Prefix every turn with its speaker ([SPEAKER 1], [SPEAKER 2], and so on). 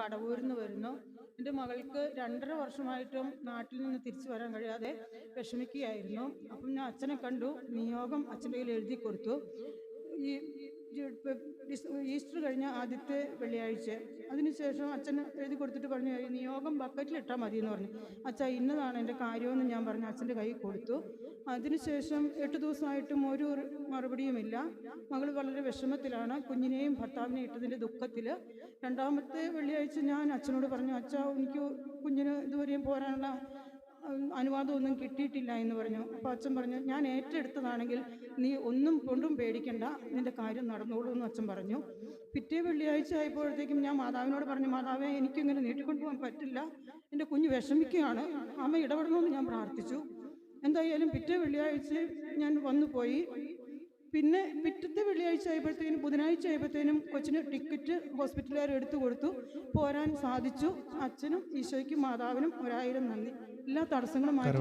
[SPEAKER 1] കടവൂരിൽ നിന്ന് വരുന്നു. എന്റെ മകൾക്ക് രണ്ടര വർഷമായിട്ടും നാട്ടിൽ നിന്ന് തിരിച്ചു വരാൻ കഴിയാതെ വിഷമിക്കുകയായിരുന്നു. അപ്പം ഞാൻ അച്ഛനെ കണ്ടു. നിയോഗം അച്ഛന്റെ കയ്യിൽ എഴുതി കൊടുത്തു. ഈ ഈസ്റ്റർ കഴിഞ്ഞ ആദ്യത്തെ വെള്ളിയാഴ്ച. അതിനുശേഷം അച്ഛൻ എഴുതി കൊടുത്തിട്ട് പറഞ്ഞു നിയോഗം നിയോഗം ബക്കറ്റിലിട്ടാൽ മതി എന്ന് പറഞ്ഞു. അച്ഛാ ഇന്നതാണ് എന്റെ കാര്യമെന്ന് ഞാൻ പറഞ്ഞു അച്ഛന്റെ കൈ കൊടുത്തു. അതിനുശേഷം എട്ട് ദിവസമായിട്ടും ഒരു മറുപടിയുമില്ല. മകൾ വളരെ വിഷമത്തിലാണ്. കുഞ്ഞിനെയും ഭർത്താവിനെയും ഇട്ടതിന്റെ ദുഃഖത്തിൽ രണ്ടാമത്തെ വെള്ളിയാഴ്ച ഞാൻ അച്ഛനോട് പറഞ്ഞു അച്ഛാ എനിക്ക് കുഞ്ഞിന് ഇതുവരെയും പോരാനുള്ള അനുവാദമൊന്നും കിട്ടിയിട്ടില്ല എന്ന് പറഞ്ഞു. അപ്പോൾ അച്ഛൻ പറഞ്ഞു ഞാൻ ഏറ്റെടുത്തതാണെങ്കിൽ നീ ഒന്നും കൊണ്ടും പേടിക്കണ്ട. നിന്റെ കാര്യം നടന്നോളൂ എന്ന് അച്ഛൻ പറഞ്ഞു. പിറ്റേ വെള്ളിയാഴ്ച ആയപ്പോഴത്തേക്കും ഞാൻ മാതാവിനോട് പറഞ്ഞു മാതാവേ എനിക്കിങ്ങനെ നീട്ടിക്കൊണ്ടുപോകാൻ പറ്റില്ല. എന്റെ കുഞ്ഞ് വിഷമിക്കുകയാണ്. അമ്മ ഇടപെടണമെന്ന് ഞാൻ പ്രാർത്ഥിച്ചു. എന്തായാലും പിറ്റേ വെള്ളിയാഴ്ച ഞാൻ വന്നു പോയി പിന്നെ പിറ്റത്തെ വെള്ളിയാഴ്ച ആയപ്പോഴത്തേനും ബുധനാഴ്ച ആയപ്പോഴത്തേനും കൊച്ചിന് ടിക്കറ്റ് ഹോസ്പിറ്റലുകാർ എടുത്തു കൊടുത്തു. പോരാൻ സാധിച്ചു. അച്ഛനും ഈശോയ്ക്കും മാതാവിനും ഒരായിരം നന്ദി. എല്ലാ തടസ്സങ്ങളും മാറ്റി